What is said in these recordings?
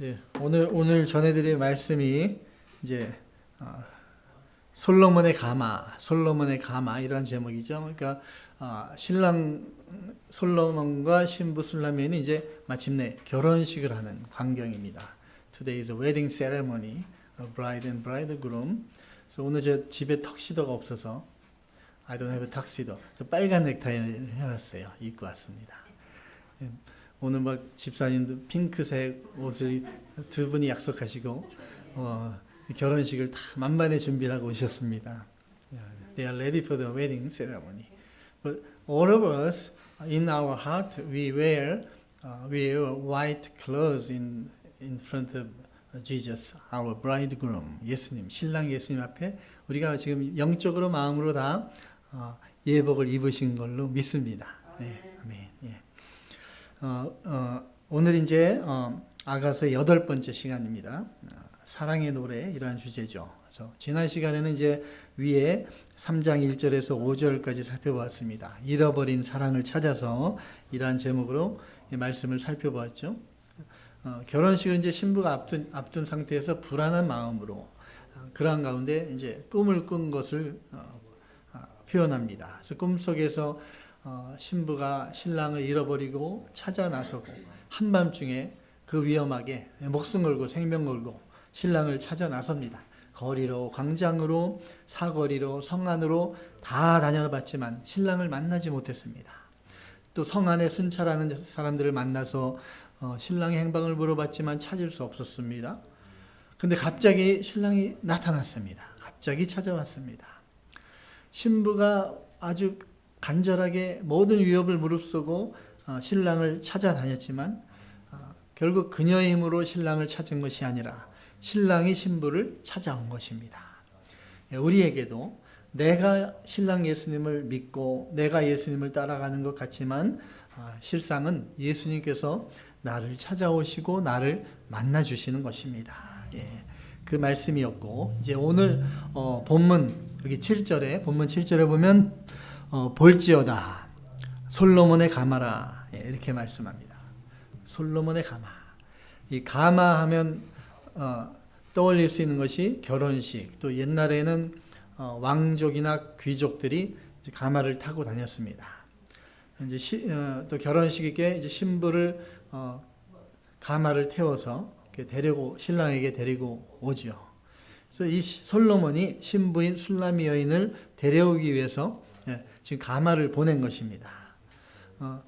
이제 오늘 오늘 전해드릴 말씀이 이제 어, 솔로몬의 가마, 솔로몬의 가마 이런 제목이죠. 그러니까 어, 신랑 솔로몬과 신부 술라면이 이제 마침내 결혼식을 하는 광경입니다. Today is a wedding ceremony, a bride and bridegroom. 그래서 오늘 제 집에 턱시도가 없어서 I don't have a tuxedo. 빨간 넥타이를 해왔어요. 입고 왔습니다. 예, 오늘 막 집사님도 핑크색 옷을 두 분이 약속하시고 어, 결혼식을 다 만반의 준비를 하고 오셨습니다. They are ready for the wedding ceremony. But all of us, in our heart, we wear uh, we wear white clothes in in front of Jesus, our bridegroom. 예수님, 신랑 예수님 앞에 우리가 지금 영적으로 마음으로 다 어, 예복을 입으신 걸로 믿습니다. 네, 아멘. 예. 어, 어, 오늘 이제 어, 아가서의 여덟 번째 시간입니다. 어, 사랑의 노래 이러한 주제죠. 그래서 지난 시간에는 이제 위에 3장 1절에서 5절까지 살펴보았습니다. 잃어버린 사랑을 찾아서 이러한 제목으로 이 말씀을 살펴보았죠. 어, 결혼식을 이제 신부가 앞둔, 앞둔 상태에서 불안한 마음으로 어, 그러한 가운데 이제 꿈을 꾼 것을 어, 아, 표현합니다. 그래서 꿈 속에서 어, 신부가 신랑을 잃어버리고 찾아 나서고 한밤중에 그 위험하게 목숨 걸고 생명 걸고 신랑을 찾아 나섭니다. 거리로 광장으로 사거리로 성 안으로 다 다녀봤지만 신랑을 만나지 못했습니다. 또 성 안에 순찰하는 사람들을 만나서 어, 신랑의 행방을 물어봤지만 찾을 수 없었습니다. 근데 갑자기 신랑이 나타났습니다. 갑자기 찾아왔습니다. 신부가 아주 간절하게 모든 위협을 무릅쓰고 어, 신랑을 찾아다녔지만 어, 결국 그녀의 힘으로 신랑을 찾은 것이 아니라 신랑이 신부를 찾아온 것입니다. 예, 우리에게도 내가 신랑 예수님을 믿고 내가 예수님을 따라가는 것 같지만 어, 실상은 예수님께서 나를 찾아오시고 나를 만나 주시는 것입니다. 예, 그 말씀이었고 이제 오늘 어, 본문 여기 7절에 본문 7절에 보면 어, 볼지어다 솔로몬의 가마라 예, 이렇게 말씀합니다. 솔로몬의 가마. 이 가마 하면 어, 떠올릴 수 있는 것이 결혼식 또 옛날에는 어, 왕족이나 귀족들이 가마를 타고 다녔습니다. 이제 시, 어, 또 결혼식에 이제 신부를 어, 가마를 태워서 데리고 신랑에게 데리고 오죠. 그래서 이 솔로몬이 신부인 술라미 여인을 데려오기 위해서 예, 지금 가마를 보낸 것입니다. 어,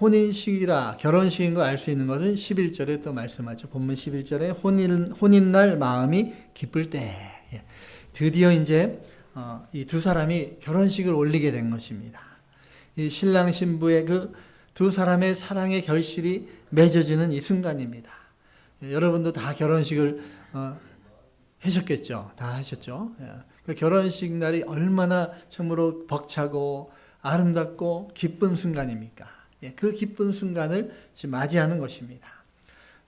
혼인식이라 결혼식인 걸 알 수 있는 것은 11절에 또 말씀하죠. 본문 11절에 혼인, 혼인날 마음이 기쁠 때 예, 드디어 이제 어, 이두 사람이 결혼식을 올리게 된 것입니다. 이 신랑 신부의 그 두 사람의 사랑의 결실이 맺어지는 이 순간입니다. 예, 여러분도 다 결혼식을 어, 하셨겠죠. 다 하셨죠. 예. 그 결혼식 날이 얼마나 참으로 벅차고 아름답고 기쁜 순간입니까? 예, 그 기쁜 순간을 지금 맞이하는 것입니다.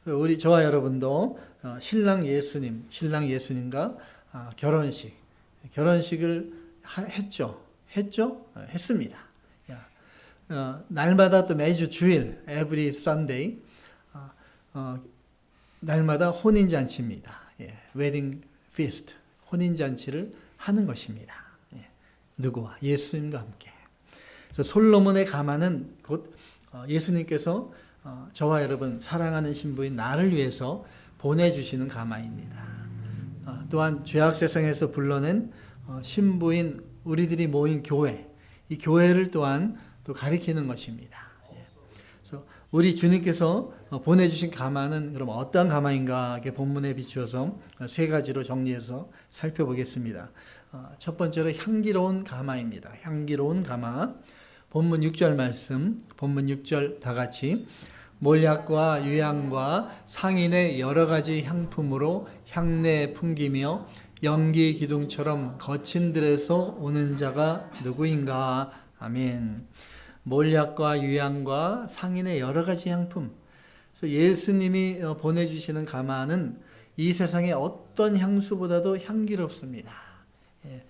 우리 저와 여러분도 어, 신랑 예수님, 신랑 예수님과 아, 결혼식, 결혼식을 했죠. 했죠? 어, 했습니다. 어, 날마다 또 매주 주일, every Sunday, 날마다 혼인 잔치입니다. 예, 웨딩 피스트, 혼인 잔치를 하는 것입니다. 예, 누구와 예수님과 함께. 솔로몬의 가마는 곧 어, 예수님께서 어, 저와 여러분 사랑하는 신부인 나를 위해서 보내주시는 가마입니다. 어, 또한 죄악 세상에서 불러낸 신부인 우리들이 모인 교회, 이 교회를 또한 또 가리키는 것입니다. 우리 주님께서 보내주신 가마는 그럼 어떤 가마인가 본문에 비추어서 세 가지로 정리해서 살펴보겠습니다. 첫 번째로 향기로운 가마입니다. 향기로운 가마. 본문 6절 말씀, 본문 6절 다 같이 몰약과 유향과 상인의 여러 가지 향품으로 향내 풍기며 연기 기둥처럼 거친 들에서 오는 자가 누구인가? 아멘. 몰약과 유향과 상인의 여러 가지 향품. 그래서 예수님이 보내주시는 가마는 이 세상의 어떤 향수보다도 향기롭습니다. 예.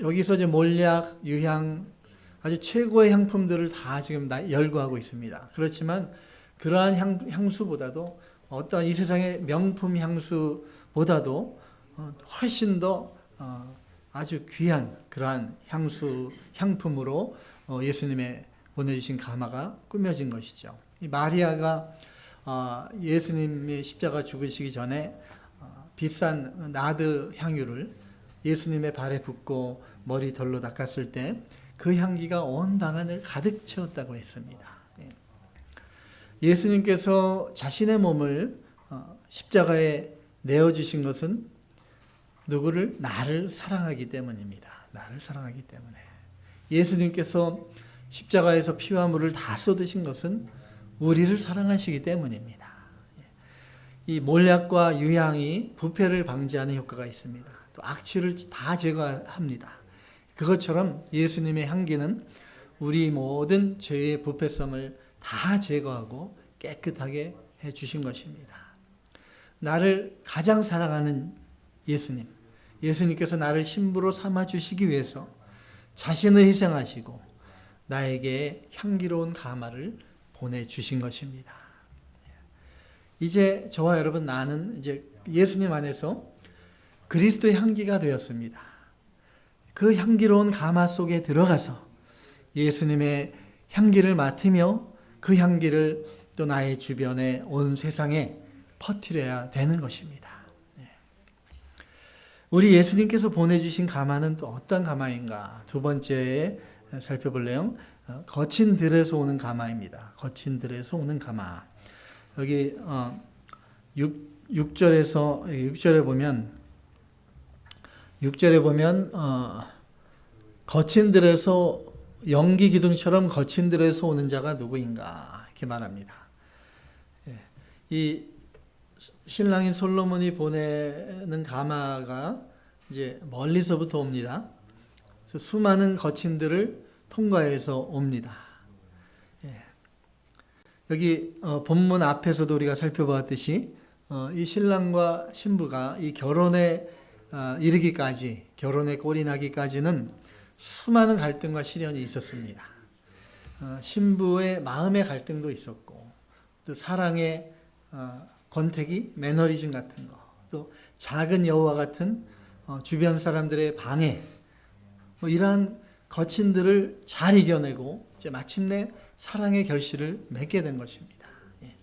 여기서 이제 몰약, 유향, 아주 최고의 향품들을 다 지금 열거하고 있습니다. 그렇지만 그러한 향, 향수보다도 어떤 이 세상의 명품 향수보다도 어, 훨씬 더 어, 아주 귀한 그러한 향수 향품으로 어, 예수님의 보내주신 가마가 꾸며진 것이죠. 이 마리아가 어, 예수님의 십자가 죽으시기 전에 어, 비싼 나드 향유를 예수님의 발에 붓고 머리 덜로 닦았을 때 그 향기가 온 방안을 가득 채웠다고 했습니다. 예. 예수님께서 자신의 몸을 어, 십자가에 내어주신 것은 누구를? 나를 사랑하기 때문입니다. 나를 사랑하기 때문에. 예수님께서 십자가에서 피와 물을 다 쏟으신 것은 우리를 사랑하시기 때문입니다. 이 몰약과 유향이 부패를 방지하는 효과가 있습니다. 또 악취를 다 제거합니다. 그것처럼 예수님의 향기는 우리 모든 죄의 부패성을 다 제거하고 깨끗하게 해 주신 것입니다. 나를 가장 사랑하는 예수님, 예수님께서 나를 신부로 삼아 주시기 위해서 자신을 희생하시고 나에게 향기로운 가마를 보내 주신 것입니다. 이제 저와 여러분 나는 이제 예수님 안에서 그리스도의 향기가 되었습니다. 그 향기로운 가마 속에 들어가서 예수님의 향기를 맡으며 그 향기를 또 나의 주변에 온 세상에 퍼뜨려야 되는 것입니다. 예. 우리 예수님께서 보내주신 가마는 또 어떤 가마인가? 두 번째에 살펴볼래요? 어, 거친 들에서 오는 가마입니다. 거친 들에서 오는 가마. 여기 6, 6절에서 6절에 보면 6절에 보면 어, 거친 들에서 연기 기둥처럼 거친 들에서 오는 자가 누구인가 이렇게 말합니다. 예. 이 신랑인 솔로몬이 보내는 가마가 이제 멀리서부터 옵니다. 수많은 거친들을 통과해서 옵니다. 예. 여기 어, 본문 앞에서도 우리가 살펴보았듯이 어, 이 신랑과 신부가 이 결혼에 어, 이르기까지 결혼에 꼴이 나기까지는 수많은 갈등과 시련이 있었습니다. 어, 신부의 마음의 갈등도 있었고 또 사랑의 어, 권태기, 매너리즘 같은 거, 또 작은 여우와 같은 어, 주변 사람들의 방해, 뭐 이러한 거친들을 잘 이겨내고 이제 마침내 사랑의 결실을 맺게 된 것입니다. 예.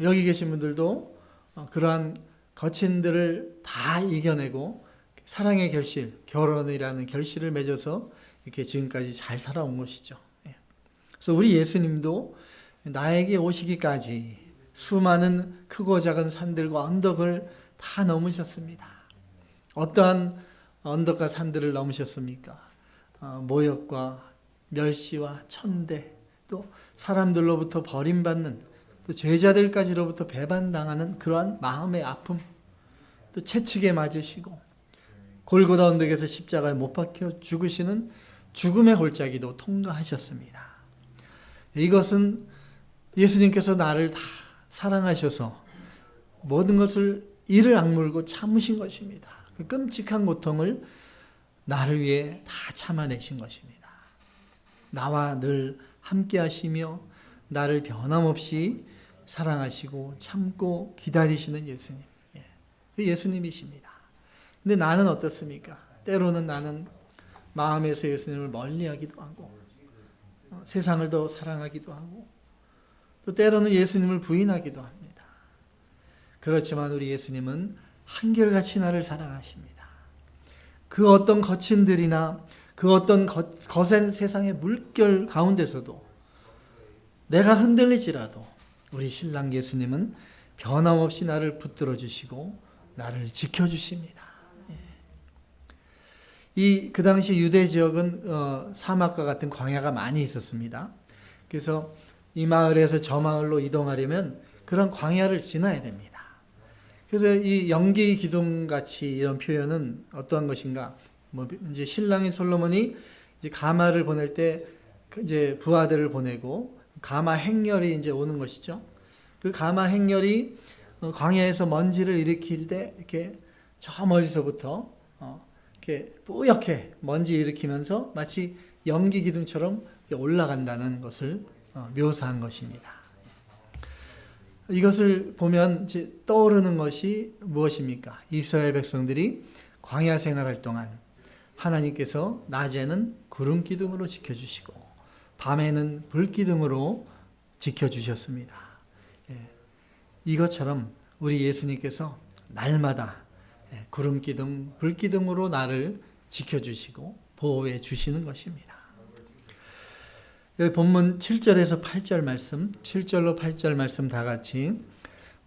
여기 계신 분들도 어, 그러한 거친들을 다 이겨내고 사랑의 결실, 결혼이라는 결실을 맺어서 이렇게 지금까지 잘 살아온 것이죠. 예. 그래서 우리 예수님도 나에게 오시기까지 수많은 크고 작은 산들과 언덕을 다 넘으셨습니다. 어떠한 언덕과 산들을 넘으셨습니까? 어, 모욕과 멸시와 천대, 또 사람들로부터 버림받는, 또 제자들까지로부터 배반당하는 그러한 마음의 아픔, 또 채찍에 맞으시고, 골고다 언덕에서 십자가에 못 박혀 죽으시는 죽음의 골짜기도 통과하셨습니다. 이것은 예수님께서 나를 다 사랑하셔서 모든 것을 이를 악물고 참으신 것입니다. 그 끔찍한 고통을 나를 위해 다 참아내신 것입니다. 나와 늘 함께 하시며 나를 변함없이 사랑하시고 참고 기다리시는 예수님. 예. 그 예수님이십니다. 근데 나는 어떻습니까? 때로는 나는 마음에서 예수님을 멀리 하기도 하고, 어, 세상을 더 사랑하기도 하고, 또 때로는 예수님을 부인하기도 합니다. 그렇지만 우리 예수님은 한결같이 나를 사랑하십니다. 그 어떤 거친들이나 그 어떤 거, 거센 세상의 물결 가운데서도 내가 흔들리지라도 우리 신랑 예수님은 변함없이 나를 붙들어 주시고 나를 지켜 주십니다. 예. 이그 당시 유대 지역은 어, 사막과 같은 광야가 많이 있었습니다. 그래서 이 마을에서 저 마을로 이동하려면 그런 광야를 지나야 됩니다. 그래서 이 연기 기둥 같이 이런 표현은 어떠한 것인가? 뭐 이제 신랑인 솔로몬이 이제 가마를 보낼 때그 이제 부하들을 보내고 가마 행렬이 이제 오는 것이죠. 그 가마 행렬이 어, 광야에서 먼지를 일으킬 때 이렇게 저 멀리서부터 어, 이렇게 뿌옇게 먼지 일으키면서 마치 연기 기둥처럼 올라간다는 것을 어, 묘사한 것입니다. 이것을 보면 떠오르는 것이 무엇입니까? 이스라엘 백성들이 광야 생활할 동안 하나님께서 낮에는 구름 기둥으로 지켜주시고 밤에는 불 기둥으로 지켜주셨습니다. 예, 이것처럼 우리 예수님께서 날마다 예, 구름 기둥, 불 기둥으로 나를 지켜주시고 보호해 주시는 것입니다. 본문 7절에서 8절 말씀, 7절로 8절 말씀 다 같이.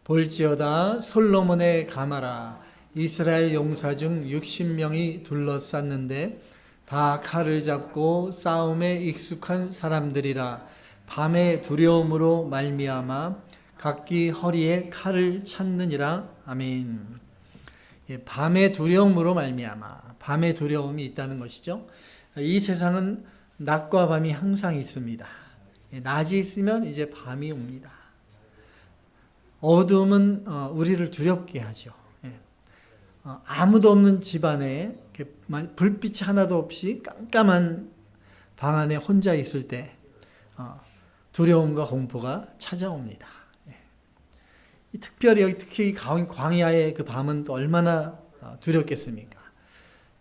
볼지어다 솔로몬의 가마라. 이스라엘 용사 중 60명이 둘러쌌는데 다 칼을 잡고 싸움에 익숙한 사람들이라. 밤의 두려움으로 말미암아 각기 허리에 칼을 찾느니라. 아멘. 예, 밤의 두려움으로 말미암아. 밤의 두려움이 있다는 것이죠. 이 세상은 낮과 밤이 항상 있습니다. 예, 낮이 있으면 이제 밤이 옵니다. 어둠은 어, 우리를 두렵게 하죠. 예. 어, 아무도 없는 집안에 불빛이 하나도 없이 깜깜한 방 안에 혼자 있을 때 어, 두려움과 공포가 찾아옵니다. 예. 특별히 여기 특히 광야의 그 밤은 또 얼마나 두렵겠습니까?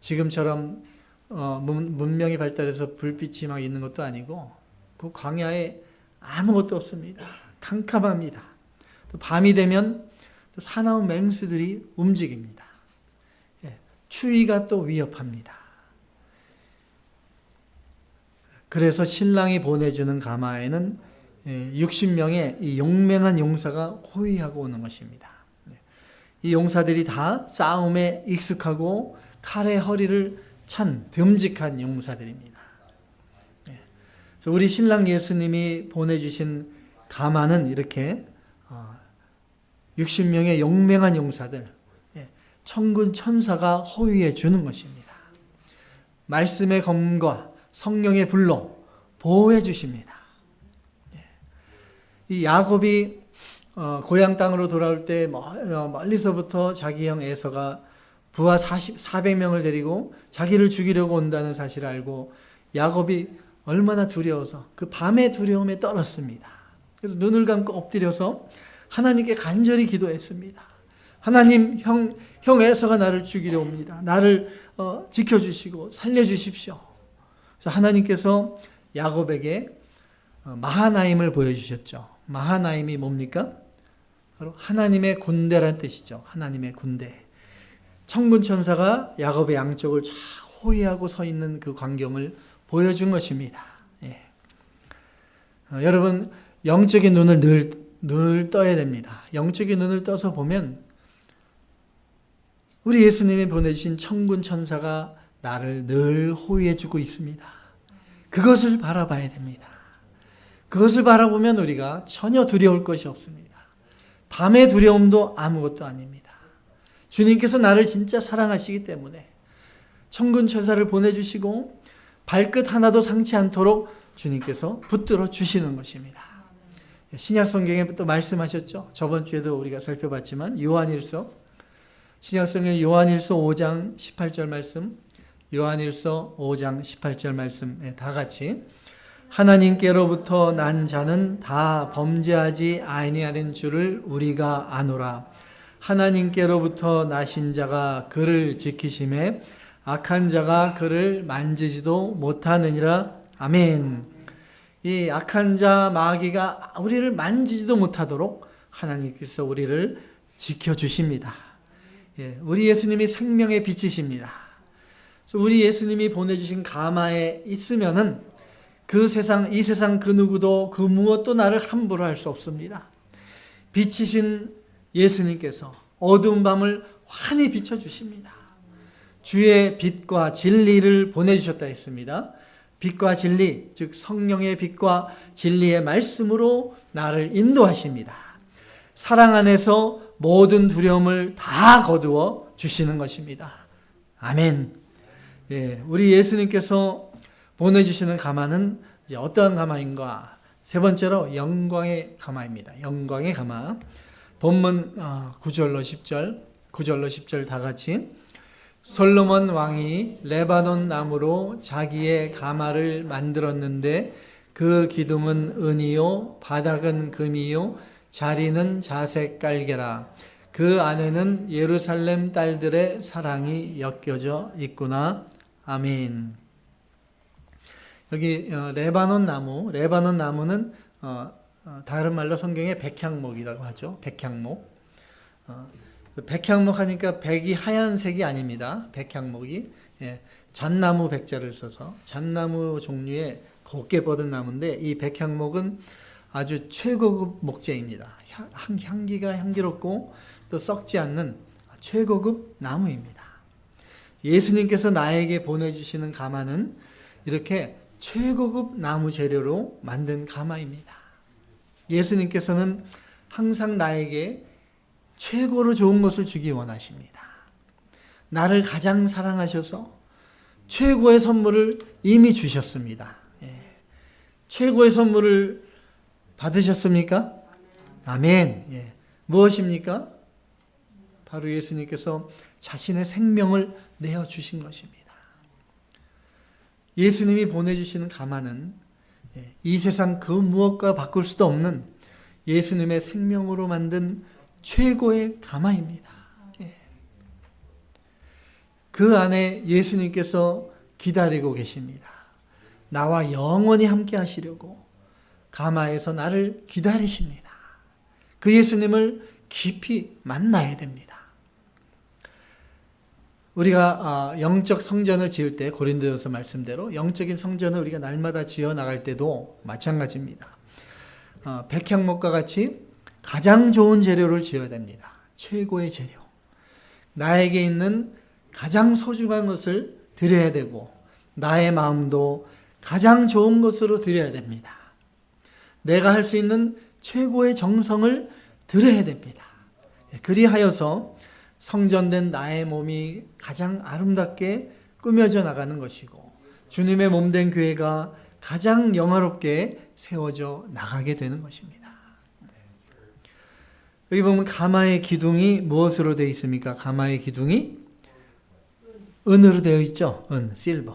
지금처럼 어, 문명이 발달해서 불빛이 막 있는 것도 아니고 그 광야에 아무것도 없습니다. 캄캄합니다. 또 밤이 되면 또 사나운 맹수들이 움직입니다. 예, 추위가 또 위협합니다. 그래서 신랑이 보내주는 가마에는 60명의 예, 이 용맹한 용사가 호위하고 오는 것입니다. 예, 이 용사들이 다 싸움에 익숙하고 칼의 허리를 찬 듬직한 용사들입니다. 예. 우리 신랑 예수님이 보내주신 가마는 이렇게 60명의 어, 용맹한 용사들, 예, 천군 천사가 호위해 주는 것입니다. 말씀의 검과 성령의 불로 보호해 주십니다. 예. 이 야곱이 어, 고향 땅으로 돌아올 때 어, 멀리서부터 자기 형 에서가 부하 40, 400명을 데리고 자기를 죽이려고 온다는 사실을 알고 야곱이 얼마나 두려워서 그 밤의 두려움에 떨었습니다. 그래서 눈을 감고 엎드려서 하나님께 간절히 기도했습니다. 하나님 형, 형 에서가 나를 죽이려 옵니다. 나를 어, 지켜주시고 살려주십시오. 그래서 하나님께서 야곱에게 어, 마하나임을 보여주셨죠. 마하나임이 뭡니까? 바로 하나님의 군대란 뜻이죠. 하나님의 군대. 천군 천사가 야곱의 양쪽을 쫙 호위하고 서 있는 그 광경을 보여준 것입니다. 예. 어, 여러분 영적인 눈을 늘, 늘 떠야 됩니다. 영적인 눈을 떠서 보면 우리 예수님이 보내주신 천군 천사가 나를 늘 호위해 주고 있습니다. 그것을 바라봐야 됩니다. 그것을 바라보면 우리가 전혀 두려울 것이 없습니다. 밤의 두려움도 아무것도 아닙니다. 주님께서 나를 진짜 사랑하시기 때문에 천군 천사를 보내주시고 발끝 하나도 상치 않도록 주님께서 붙들어 주시는 것입니다. 신약 성경에 또 말씀하셨죠. 저번 주에도 우리가 살펴봤지만 요한일서 신약 성경 요한일서 5장 18절 말씀, 요한일서 5장 18절 말씀 다 같이 하나님께로부터 난 자는 다 범죄하지 아니하는 줄을 우리가 아노라. 하나님께로부터 나신 자가 그를 지키심에 악한 자가 그를 만지지도 못하느니라. 아멘. 이 악한 자 마귀가 우리를 만지지도 못하도록 하나님께서 우리를 지켜주십니다. 예, 우리 예수님이 생명의 빛이십니다. 우리 예수님이 보내주신 가마에 있으면은 그 세상, 이 세상 그 누구도 그 무엇도 나를 함부로 할 수 없습니다. 빛이신 예수님께서 어두운 밤을 환히 비춰주십니다. 주의 빛과 진리를 보내주셨다 했습니다. 빛과 진리, 즉 성령의 빛과 진리의 말씀으로 나를 인도하십니다. 사랑 안에서 모든 두려움을 다 거두어 주시는 것입니다. 아멘. 예, 우리 예수님께서 보내주시는 가마는 어떠한 가마인가? 세 번째로 영광의 가마입니다. 영광의 가마. 본문 9절로 아, 10절, 9절로 10절 다 같이 솔로몬 왕이 레바논 나무로 자기의 가마를 만들었는데 그 기둥은 은이요 바닥은 금이요 자리는 자색 깔개라. 그 안에는 예루살렘 딸들의 사랑이 엮여져 있구나. 아멘. 여기 어, 레바논 나무, 레바논 나무는 어, 어, 다른 말로 성경에 백향목이라고 하죠. 백향목. 어, 백향목 하니까 백이 하얀색이 아닙니다. 백향목이 예, 잣나무 백자를 써서 잣나무 종류의 곱게 뻗은 나무인데 이 백향목은 아주 최고급 목재입니다. 향, 향기가 향기롭고 또 썩지 않는 최고급 나무입니다. 예수님께서 나에게 보내주시는 가마는 이렇게 최고급 나무 재료로 만든 가마입니다. 예수님께서는 항상 나에게 최고로 좋은 것을 주기 원하십니다. 나를 가장 사랑하셔서 최고의 선물을 이미 주셨습니다. 예. 최고의 선물을 받으셨습니까? 아멘. 예. 무엇입니까? 바로 예수님께서 자신의 생명을 내어 주신 것입니다. 예수님이 보내주시는 가마는 예, 이 세상 그 무엇과 바꿀 수도 없는 예수님의 생명으로 만든 최고의 가마입니다. 예. 그 안에 예수님께서 기다리고 계십니다. 나와 영원히 함께 하시려고 가마에서 나를 기다리십니다. 그 예수님을 깊이 만나야 됩니다. 우리가 아, 영적 성전을 지을 때 고린도전서 말씀대로 영적인 성전을 우리가 날마다 지어 나갈 때도 마찬가지입니다. 어, 백향목과 같이 가장 좋은 재료를 지어야 됩니다. 최고의 재료. 나에게 있는 가장 소중한 것을 드려야 되고 나의 마음도 가장 좋은 것으로 드려야 됩니다. 내가 할 수 있는 최고의 정성을 드려야 됩니다. 그리하여서 성전된 나의 몸이 가장 아름답게 꾸며져 나가는 것이고 주님의 몸된 교회가 가장 영화롭게 세워져 나가게 되는 것입니다. 여기 보면 가마의 기둥이 무엇으로 되어 있습니까? 가마의 기둥이 은으로 되어 있죠. 은, 실버.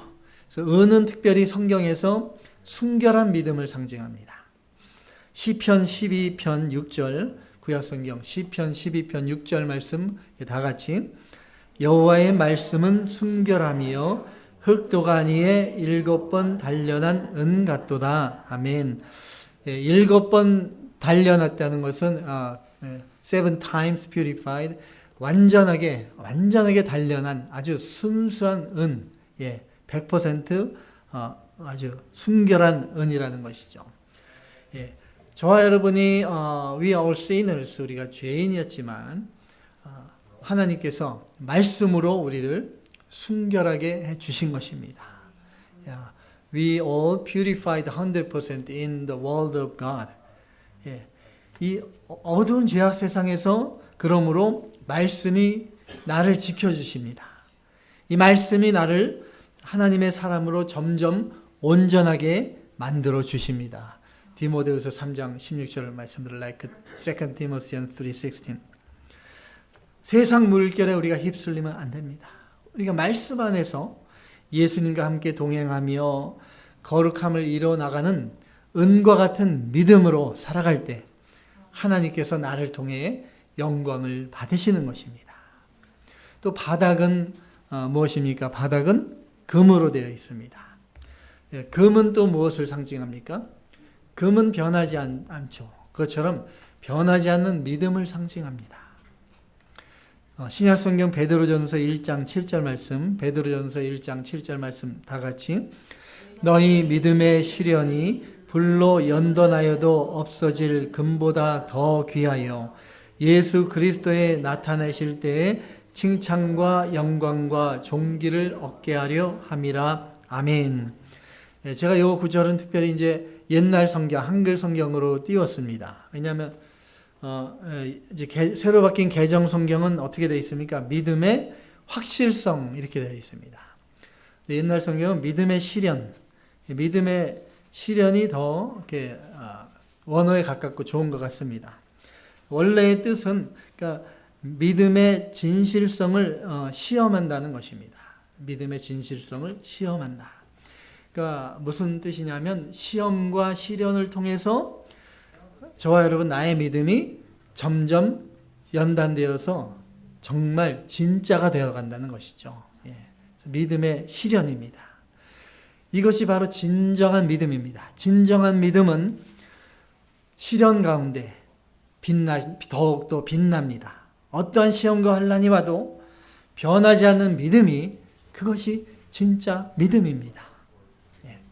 그래서 은은 특별히 성경에서 순결한 믿음을 상징합니다. 시편 12편 6절 구약성경 시편 12편 6절 말씀 다 같이 여호와의 말씀은 순결함이요 흑도가니에 일곱 번 단련한 은 같도다. 아멘. 예, 일곱 번 단련했다는 것은 아, 예, seven times purified 완전하게 완전하게 단련한 아주 순수한 은, 예, 100% 어, 아주 순결한 은이라는 것이죠. 예, 저와 여러분이 어, we are sinners 우리가 죄인이었지만 어, 하나님께서 말씀으로 우리를 순결하게 해 주신 것입니다. Yeah. We all purified 100% in the word of God. 예. 이 어두운 죄악 세상에서 그러므로 말씀이 나를 지켜 주십니다. 이 말씀이 나를 하나님의 사람으로 점점 온전하게 만들어 주십니다. 디모데후서 3장 16절 말씀들을 like 2 Timothy 3:16 세상 물결에 우리가 휩쓸리면 안 됩니다. 우리가 말씀 안에서 예수님과 함께 동행하며 거룩함을 이뤄 나가는 은과 같은 믿음으로 살아갈 때 하나님께서 나를 통해 영광을 받으시는 것입니다. 또 바닥은 어, 무엇입니까? 바닥은 금으로 되어 있습니다. 예, 금은 또 무엇을 상징합니까? 금은 변하지 않, 않죠. 그것처럼 변하지 않는 믿음을 상징합니다. 어, 신약성경 베드로전서 1장 7절 말씀, 베드로전서 1장 7절 말씀 다 같이 너희 믿음의 시련이 불로 연던하여도 없어질 금보다 더 귀하여 예수 그리스도에 나타내실 때에 칭찬과 영광과 존귀를 얻게 하려 함이라 아멘. 예, 제가 이 구절은 특별히 이제 옛날 성경, 한글 성경으로 띄웠습니다. 왜냐하면 어, 이제 개, 새로 바뀐 개정 성경은 어떻게 되어 있습니까? 믿음의 확실성 이렇게 되어 있습니다. 옛날 성경은 믿음의 시련, 믿음의 시련이 더 이렇게 어, 원어에 가깝고 좋은 것 같습니다. 원래의 뜻은 그러니까 믿음의 진실성을 어, 시험한다는 것입니다. 믿음의 진실성을 시험한다. 그러니까 무슨 뜻이냐면 시험과 시련을 통해서 저와 여러분 나의 믿음이 점점 연단되어서 정말 진짜가 되어 간다는 것이죠. 예. 믿음의 실현입니다. 이것이 바로 진정한 믿음입니다. 진정한 믿음은 실현 가운데 빛나 더욱더 빛납니다. 어떠한 시험과 환란이 와도 변하지 않는 믿음이 그것이 진짜 믿음입니다.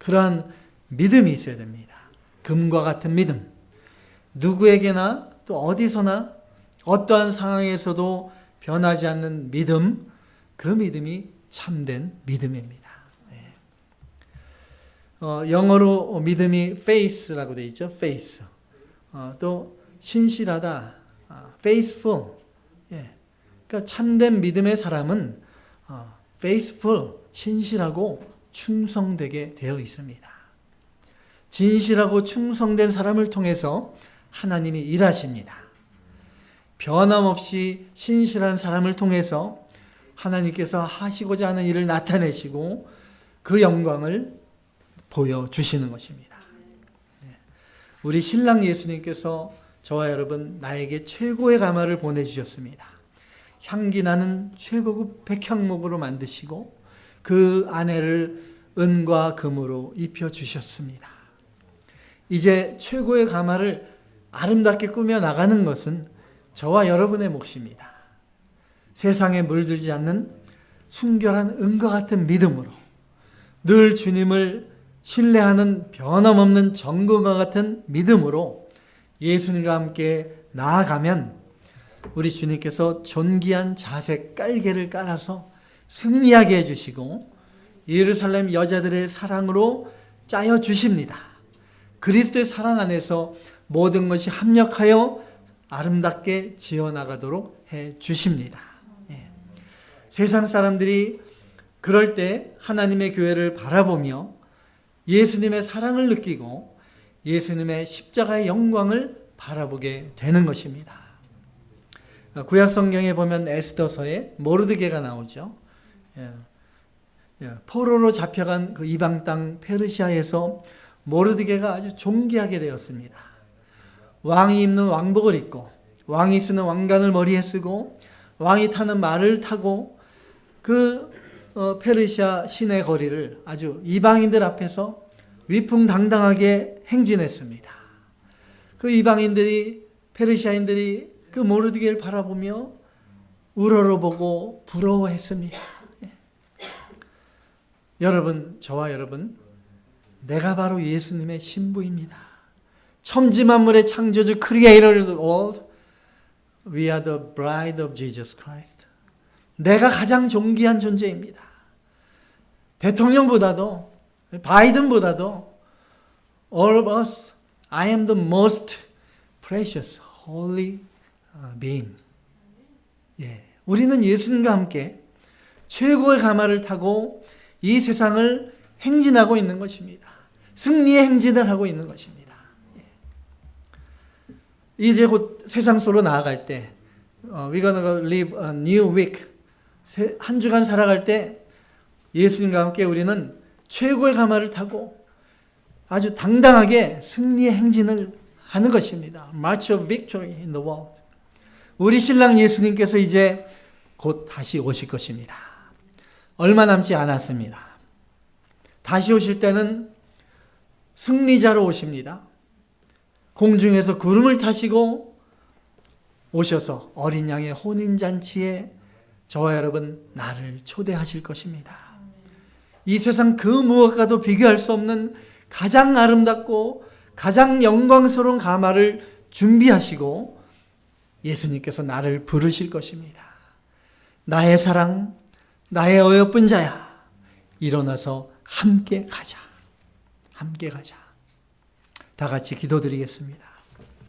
예, 그러한 믿음이 있어야 됩니다. 금과 같은 믿음. 누구에게나 또 어디서나 어떠한 상황에서도 변하지 않는 믿음, 그 믿음이 참된 믿음입니다. 네. 어, 영어로 믿음이 faith라고 되어 있죠. faith. 어, 또 신실하다, 어, faithful. 예. 그러니까 참된 믿음의 사람은 어, faithful, 신실하고 충성되게 되어 있습니다. 진실하고 충성된 사람을 통해서 하나님이 일하십니다. 변함없이 신실한 사람을 통해서 하나님께서 하시고자 하는 일을 나타내시고 그 영광을 보여주시는 것입니다. 네. 우리 신랑 예수님께서 저와 여러분 나에게 최고의 가마를 보내주셨습니다. 향기 나는 최고급 백향목으로 만드시고 그 아내를 은과 금으로 입혀 주셨습니다. 이제 최고의 가마를 아름답게 꾸며 나가는 것은 저와 여러분의 몫입니다. 세상에 물들지 않는 순결한 은과 같은 믿음으로 늘 주님을 신뢰하는 변함없는 정금과 같은 믿음으로 예수님과 함께 나아가면 우리 주님께서 존귀한 자색 깔개를 깔아서 승리하게 해주시고 예루살렘 여자들의 사랑으로 짜여 주십니다. 그리스도의 사랑 안에서 모든 것이 합력하여 아름답게 지어나가도록 해 주십니다. 예. 세상 사람들이 그럴 때 하나님의 교회를 바라보며 예수님의 사랑을 느끼고 예수님의 십자가의 영광을 바라보게 되는 것입니다. 구약 성경에 보면 에스더서에 모르드게가 나오죠. 예. 예. 포로로 잡혀간 그 이방 땅 페르시아에서 모르드게가 아주 존귀하게 되었습니다. 왕이 입는 왕복을 입고 왕이 쓰는 왕관을 머리에 쓰고 왕이 타는 말을 타고 그 어, 페르시아 시내 거리를 아주 이방인들 앞에서 위풍당당하게 행진했습니다. 그 이방인들이 페르시아인들이 그 모르드게를 바라보며 우러러보고 부러워했습니다. 예. 여러분, 저와 여러분, 내가 바로 예수님의 신부입니다. 천지 만물의 창조주 creator of the world. We are the bride of Jesus Christ. 내가 가장 존귀한 존재입니다. 대통령보다도 바이든보다도 all of us I am the most precious holy being. 예. 우리는 예수님과 함께 최고의 가마를 타고 이 세상을 행진하고 있는 것입니다. 승리의 행진을 하고 있는 것입니다. 예. 이제 곧 세상 속으로 나아갈 때, 어, we're gonna live a new week. 한 주간 살아갈 때 예수님과 함께 우리는 최고의 가마를 타고 아주 당당하게 승리의 행진을 하는 것입니다. March of victory in the world. 우리 신랑 예수님께서 이제 곧 다시 오실 것입니다. 얼마 남지 않았습니다. 다시 오실 때는 승리자로 오십니다. 공중에서 구름을 타시고 오셔서 어린 양의 혼인잔치에 저와 여러분 나를 초대하실 것입니다. 이 세상 그 무엇과도 비교할 수 없는 가장 아름답고 가장 영광스러운 가마를 준비하시고 예수님께서 나를 부르실 것입니다. 나의 사랑, 나의 어여쁜 자야, 일어나서 함께 가자. 함께 가자. 다 같이 기도드리겠습니다.